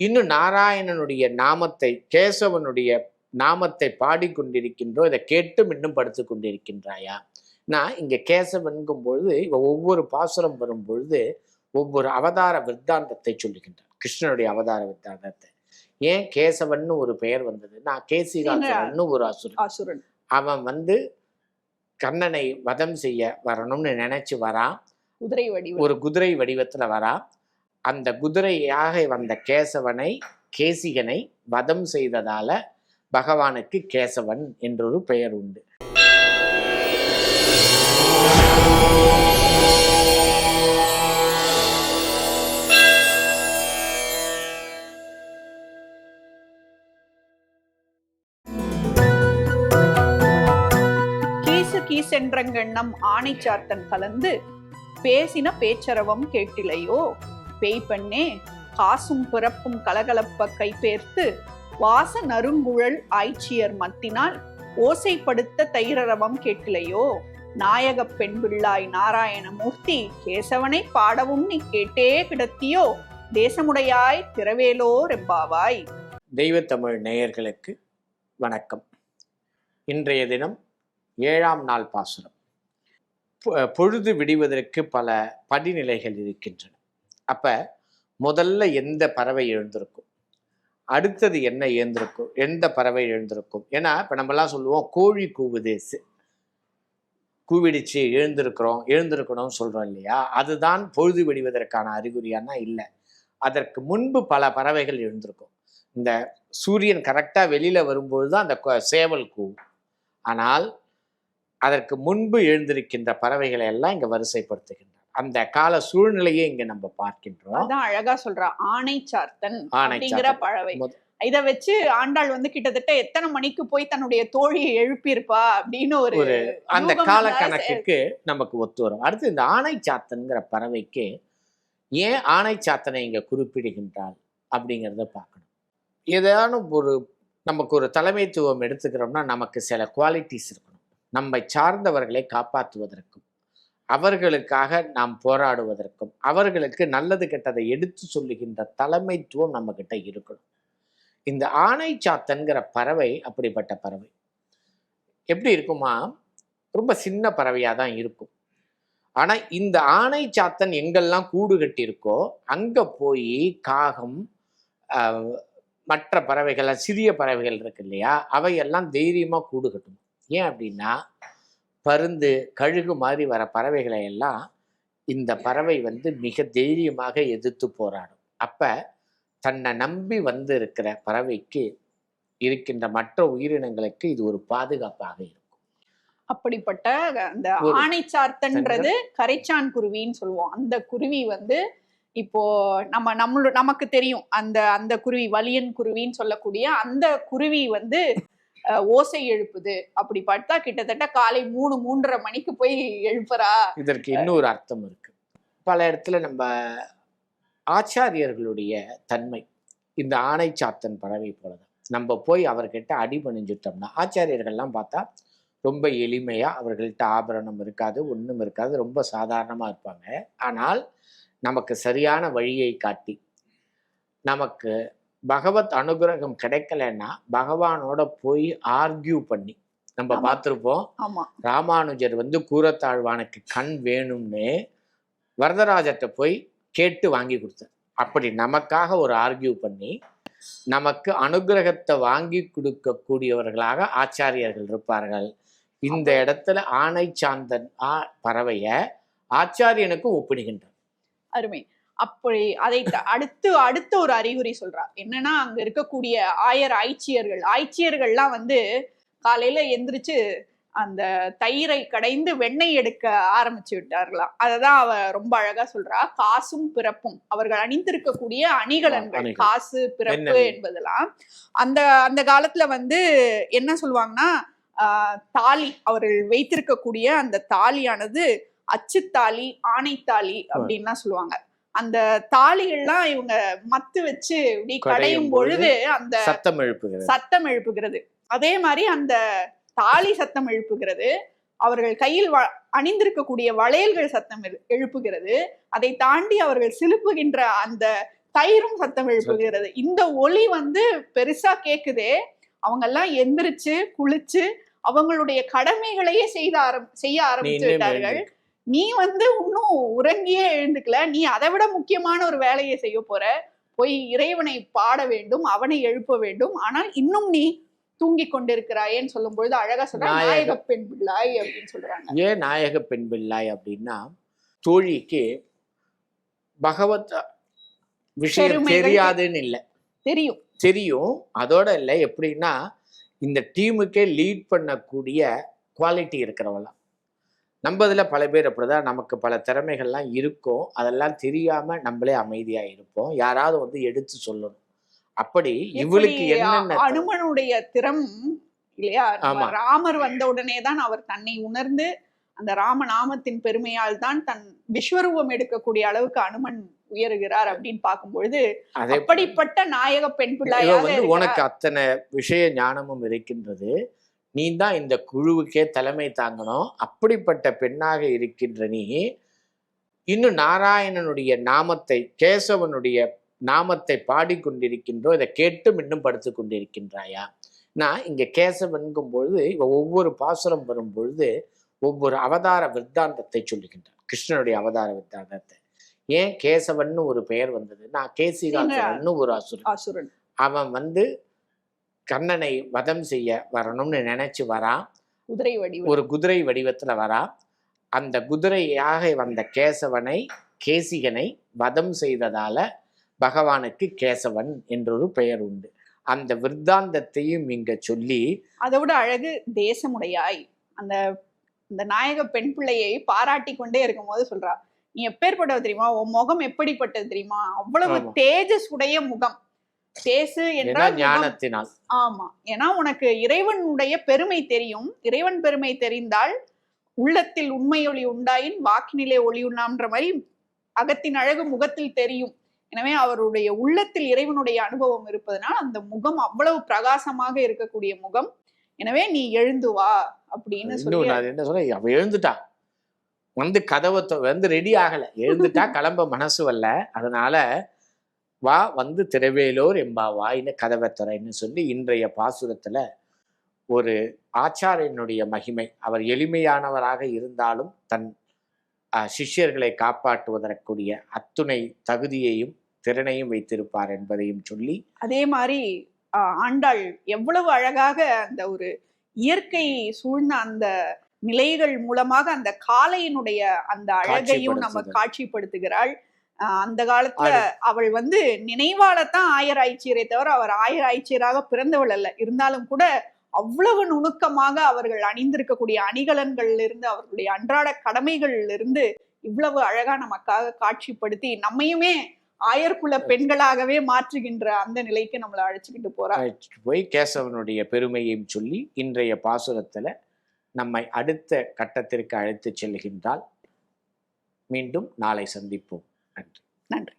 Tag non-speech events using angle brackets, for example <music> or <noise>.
இன்னும் நாராயணனுடைய நாமத்தை கேசவனுடைய நாமத்தை பாடிக்கொண்டிருக்கின்றோ இதை கேட்டும் இன்னும் படுத்து கொண்டிருக்கின்றாயா நான் இங்க கேசவன்கும் பொழுது ஒவ்வொரு பாசுரம் வரும் பொழுது ஒவ்வொரு அவதார விருத்தாந்தத்தை சொல்லுகின்றார். கிருஷ்ணனுடைய அவதார விருத்தாந்தத்தை. ஏன் கேசவன்னு ஒரு பெயர் வந்தது? நான் கேசிகாசுரன்னு ஒரு அசுரன் அசுரன் அவன் வந்து கண்ணனை வதம் செய்ய வரணும்னு நினைச்சு வரான். குதிரை வடிவம். ஒரு குதிரை வடிவத்துல வரான். அந்த குதிரையாக வந்த கேசவனை கேசிகனை வதம் செய்ததால பகவானுக்கு கேசவன் என்றொரு பெயர் உண்டு. சென்றங்கண்ணம் கீசென்றங்கண்ணம் ஆணைச்சாத்தன் கலந்து பேசின பேச்சரவம் கேட்டிலையோ? பேய் பெண்ணே காசும் பிறப்பும் கலகலப்ப கைபேர்த்து வாச நறுங்குழல் ஆய்ச்சியர் மத்தினால் ஓசைப்படுத்த தைரரவம் கேட்டிலையோ? நாயகப் பெண் பிள்ளாய் நாராயணமூர்த்தி கேசவனை பாடவும் நீ கேட்டே கிடத்தியோ? தேசமுடையாய் திரவேலோ ரெம்பாவாய் தெய்வத்தமிழ் நேயர்களுக்கு வணக்கம். இன்றைய தினம் ஏழாம் நாள் பாசுரம். பொழுது விடிவதற்கு பல படிநிலைகள் இருக்கின்றன. அப்போ முதல்ல எந்த பறவை எழுந்திருக்கும்? அடுத்தது என்ன எழுந்திருக்கும்? எந்த பறவை எழுந்திருக்கும்? ஏன்னா இப்போ நம்மலாம் சொல்லுவோம் கோழி கூவுது. கூவிடிச்சு எழுந்திருக்கிறோம் எழுந்திருக்கணும்னு சொல்கிறோம் இல்லையா? அதுதான் பொழுது விடிவதற்கான அறிகுறியானா இல்லை. அதற்கு முன்பு பல பறவைகள் எழுந்திருக்கும். இந்த சூரியன் கரெக்டாக வெளியில் வரும்பொழுது தான் அந்த சேவல் கூவும். ஆனால் அதற்கு முன்பு எழுந்திருக்கின்ற பறவைகளை எல்லாம் இங்கே வரிசைப்படுத்துகின்றன. அந்த கால சூழ்நிலையை இங்க நம்ம பார்க்கின்றோம். அதான் அழகா சொல்றா ஆணைச்சார்த்தன் ஆணைச்சாத்தன். அப்படிங்கிற முத- இத வச்சு ஆண்டாள் வந்து கிட்டத்தட்ட எத்தனை மணிக்கு போய் தன்னுடைய தோழியை எழுப்பியிருப்பா அப்படின்னு ஒரு அந்த கால கணக்குக்கு நமக்கு ஒத்து வரும். அடுத்து இந்த ஆணை சாத்தன்கிற பறவைக்கு ஏன் ஆணை சாத்தனை இங்க குறிப்பிடுகின்றாள் அப்படிங்கிறத பார்க்கணும். ஏதானும் ஒரு நமக்கு ஒரு தலைமைத்துவம் எடுத்துக்கிறோம்னா நமக்கு சில குவாலிட்டிஸ் இருக்கணும். நம்மை சார்ந்தவர்களை காப்பாற்றுவதற்கும். அவர்களுக்காக நாம் போராடுவதற்கும் அவர்களுக்கு நல்லது கெட்டதை எடுத்து சொல்லுகின்ற தலைமைத்துவம் நம்ம கிட்ட இருக்கணும். இந்த ஆணை சாத்தன்கிற பறவை அப்படிப்பட்ட பறவை. எப்படி இருக்குமா? ரொம்ப சின்ன பறவையாக தான் இருக்கும். ஆனால் இந்த ஆணை சாத்தன் எங்கெல்லாம் கூடு கட்டியிருக்கோ அங்கே போய் காகம் மற்ற பறவைகள் சிறிய பறவைகள் இருக்கு இல்லையா? அவையெல்லாம் தைரியமாக கூடு கட்டும். ஏன் அப்படின்னா பருந்து கழுகு மாதிரி வர பறவைகளை எல்லாம் இந்த பறவை வந்து மிக தைரியமாக எதிர்த்து போராடும். அப்ப தன்னை நம்பி வந்து இருக்கிற பறவைக்கு இருக்கின்ற மற்ற உயிரினங்களுக்கு இது ஒரு பாதுகாப்பாக இருக்கும். அப்படிப்பட்ட அந்த ஆணைச்சார்த்தன்றது கரைச்சான் குருவின்னு சொல்லுவோம். அந்த குருவி வந்து இப்போ நம்ம நம்மளோட நமக்கு தெரியும். அந்த அந்த குருவி வலியன் குருவின்னு சொல்லக்கூடிய அந்த குருவி வந்து ஓசை எழுப்புது. அப்படி பார்த்தா கிட்டத்தட்ட காலை மூணு மூன்றரை மணிக்கு போய் எழுப்புறா. இதற்கு இன்னொரு அர்த்தம் இருக்கு. பல இடத்துல நம்ம ஆச்சாரியர்களுடைய தன்மை இந்த ஆணை சாத்தன் பறவை போலதான். நம்ம போய் அவர்கிட்ட அடிபணிஞ்சிட்டோம்னா ஆச்சாரியர்கள்லாம் பார்த்தா ரொம்ப எளிமையா அவர்கள்ட்ட ஆபரணம் இருக்காது ஒன்றும் இருக்காது ரொம்ப சாதாரணமா இருப்பாங்க. ஆனால் நமக்கு சரியான வழியை காட்டி நமக்கு பகவத் அனுகிரகம் கிடைக்கலன்னா பகவானோட போய் ஆர்கியூ பண்ணி. நம்ம. பார்த்துருப்போம். ராமானுஜர் வந்து கூரத்தாழ்வானுக்கு கண் வேணும்னு வரதராஜர்கிட்ட போய் கேட்டு வாங்கி கொடுத்தார். அப்படி நமக்காக ஒரு ஆர்கியூ பண்ணி நமக்கு அனுகிரகத்தை வாங்கி கொடுக்கக்கூடியவர்களாக ஆச்சாரியர்கள் இருப்பார்கள். இந்த இடத்துல ஆணை சாந்தன் ஆ பறவைய ஆச்சாரியனுக்கு ஒப்பிடுகின்றார் அருமை. அப்படி அதை அடுத்து அடுத்த ஒரு அறிகுறி சொல்றா. என்னன்னா அங்க இருக்கக்கூடிய ஆயர் ஆய்ச்சியர்கள். ஆய்ச்சியர்கள்லாம் வந்து காலையில எந்திரிச்சு அந்த தயிரை கடைந்து வெண்ணெய் எடுக்க ஆரம்பிச்சு விட்டார்களாம். அததான் அவ ரொம்ப அழகா சொல்றா. காசும் பிறப்பும். அவர்கள் அணிந்திருக்கக்கூடிய அணிகலன்கள். காசு பிறப்பு? என்பதெல்லாம். அந்த அந்த காலத்துல வந்து என்ன சொல்லுவாங்கன்னா ஆஹ், தாலி. அவர்கள் வைத்திருக்கக்கூடிய அந்த தாலியானது அச்சுத்தாலி ஆணைத்தாலி அப்படின்லாம் சொல்லுவாங்க. அந்த தாலிகள்லாம் இவங்க மத்து வச்சு இப்படி கடையும் பொழுது அந்த சத்தம் எழுப்புகிறது. சத்தம் எழுப்புகிறது. அதே மாதிரி அந்த தாலி சத்தம் எழுப்புகிறது. அவர்கள் கையில் அணிந்திருக்கக்கூடிய வளையல்கள் சத்தம் எழு- எழுப்புகிறது. அதை தாண்டி அவர்கள் சிலுப்புகின்ற அந்த தயிரும் சத்தம் எழுப்புகிறது. இந்த ஒலி வந்து பெருசா கேக்குதே. அவங்க எல்லாம் எந்திரிச்சு குளிச்சு அவங்களுடைய கடமைகளையே செய்த ஆரம் செய்ய ஆரம்பித்து விட்டார்கள். நீ வந்து இன்னும் உறங்கியே எழுந்துக்கல. நீ அதை விட முக்கியமான ஒரு வேலையை செய்ய போற. போய் இறைவனை பாட வேண்டும் அவனை எழுப்ப வேண்டும். ஆனால் இன்னும் நீ தூங்கி கொண்டிருக்கிறாயேன்னு சொல்லும் பொழுது அழகா சொல்ற நாயக- பெண் பிள்ளாய் அப்படின்னு சொல்றாங்க. ஏன் நாயக பெண் பிள்ளாய் அப்படின்னா தோழிக்கு பகவத் விஷயம் தெரியாதுன்னு இல்லை. தெரியும். தெரியும். அதோட இல்லை. எப்படின்னா இந்த டீமுக்கே லீட் பண்ணக்கூடிய குவாலிட்டி இருக்கிறவளாம் நம்ம இதில் பல பேர் அப்படிதான். நமக்கு பல திறமைகள்லாம் இருக்கும். அதெல்லாம் தெரியாம நம்மளே அமைதியா இருப்போம். யாராவது வந்து எடுத்து சொல்லணும். அப்படி இவளுக்கு என்னென்ன அனுமனுடைய திறம் இல்லையா. ராமர் வந்த உடனே தான் அவர் தன்னை உணர்ந்து அந்த ராமநாமத்தின் பெருமையால் தான் தன் விஸ்வரூபம் எடுக்கக்கூடிய அளவுக்கு அனுமன் உயருகிறார் அப்படின்னு பார்க்கும்பொழுது அதே அப்படிப்பட்ட நாயக பெண் பிள்ளையாக. உனக்கு அத்தனை விஷய ஞானமும் இருக்கின்றது. நீ தான் இந்த குழுவுக்கே தலைமை தாங்கணும். அப்படிப்பட்ட பெண்ணாக இருக்கின்ற நீ இன்னும் நாராயணனுடைய நாமத்தை கேசவனுடைய நாமத்தை பாடிக்கொண்டிருக்கின்றோ இதை கேட்டும் இன்னும் படுத்து கொண்டிருக்கின்றாயா? நான் இங்க கேசவன்கும் பொழுது ஒவ்வொரு பாசுரம் வரும் பொழுது ஒவ்வொரு அவதார விருத்தாந்தத்தை சொல்லுகின்றார். கிருஷ்ணனுடைய அவதார விருத்தாந்தத்தை. ஏன் கேசவன்னு ஒரு பெயர் வந்தது? நான் கேசிகாசுரன்னு ஒரு அசுரன் அவன் வந்து கண்ணனை வதம் செய்ய வரணும்னு நினைச்சு வரான் குதிரை வடிவம் ஒரு குதிரை வடிவத்துல வரான் அந்த குதிரையாக வந்த கேசவனை கேசிகனை வதம் செய்ததால பகவானுக்கு கேசவன் என்றொரு பெயர் உண்டு. அந்த விருத்தாந்தத்தையும் இங்க சொல்லி அதை விட அழகு தேசமுடையாய். அந்த அந்த நாயக பெண் பிள்ளையை பாராட்டி கொண்டே இருக்கும்போது சொல்றா. நீ எப்பேற்பட்டவ தெரியுமா? உன் முகம் எப்படிப்பட்டது தெரியுமா? அவ்வளவு. தேஜஸ் உடைய முகம். ஏன்னா என்றால். ஞானத்தினால். ஆமா. ஏன்னா உனக்கு இறைவனுடைய பெருமை தெரியும். இறைவன் பெருமை தெரிந்தால் உள்ளத்தில் உண்மையொளி உண்டாயின் வாக்கினிலே ஒளி உண்ணாம்ன்ற மாதிரி அகத்தின் அழகு முகத்தில் தெரியும். எனவே அவருடைய உள்ளத்தில் இறைவனுடைய அனுபவம் இருப்பதனால் அந்த முகம் அவ்வளவு பிரகாசமாக இருக்கக்கூடிய முகம். எனவே நீ எழுந்து வா அப்படின்னு சொல்லி என்ன அவ எழுந்துட்டா. வந்து கதவை வந்து ரெடி ஆகல. எழுந்துட்டா <laughs> கிளம்ப மனசு வரல. அதனால வா வந்து திரவேலோர் எம்பாவாயின்னு கதவை துறைன்னு சொல்லி இன்றைய பாசுரத்துல ஒரு ஆச்சாரியனுடைய மகிமை அவர் எளிமையானவராக இருந்தாலும் தன் சிஷ்யர்களை காப்பாற்றுவதற்குரிய அத்துணை தகுதியையும் திறனையும் வைத்திருப்பார் என்பதையும் சொல்லி அதே மாதிரி ஆண்டாள் எவ்வளவு அழகாக அந்த ஒரு இயற்கை சூழ்ந்த அந்த நிலைகள் மூலமாக அந்த காளையினுடைய அந்த அழகையும் நம்ம. காட்சிப்படுத்துகிறாள் அந்த காலத்துல அவள் வந்து நினைவாலத்தான் ஆயர் ஆய்ச்சியரை தவிர அவர் ஆயர் ஆய்ச்சியராக பிறந்தவள் அல்ல இருந்தாலும் கூட அவ்வளவு நுணுக்கமாக அவர்கள் அணிந்திருக்கக்கூடிய அணிகலன்கள்ல இருந்து அவர்களுடைய அன்றாட கடமைகள்ல இருந்து இவ்வளவு அழகா நமக்காக காட்சிப்படுத்தி நம்மையுமே ஆயர்குல பெண்களாகவே மாற்றுகின்ற அந்த நிலைக்கு நம்மளை அழைச்சுக்கிட்டு போறா. போய் கேசவனுடைய பெருமையையும் சொல்லி இன்றைய பாசுரத்துல நம்மை அடுத்த கட்டத்திற்கு அழைத்து செல்கின்றால் மீண்டும் நாளை சந்திப்போம். நன்றி. நன்றி.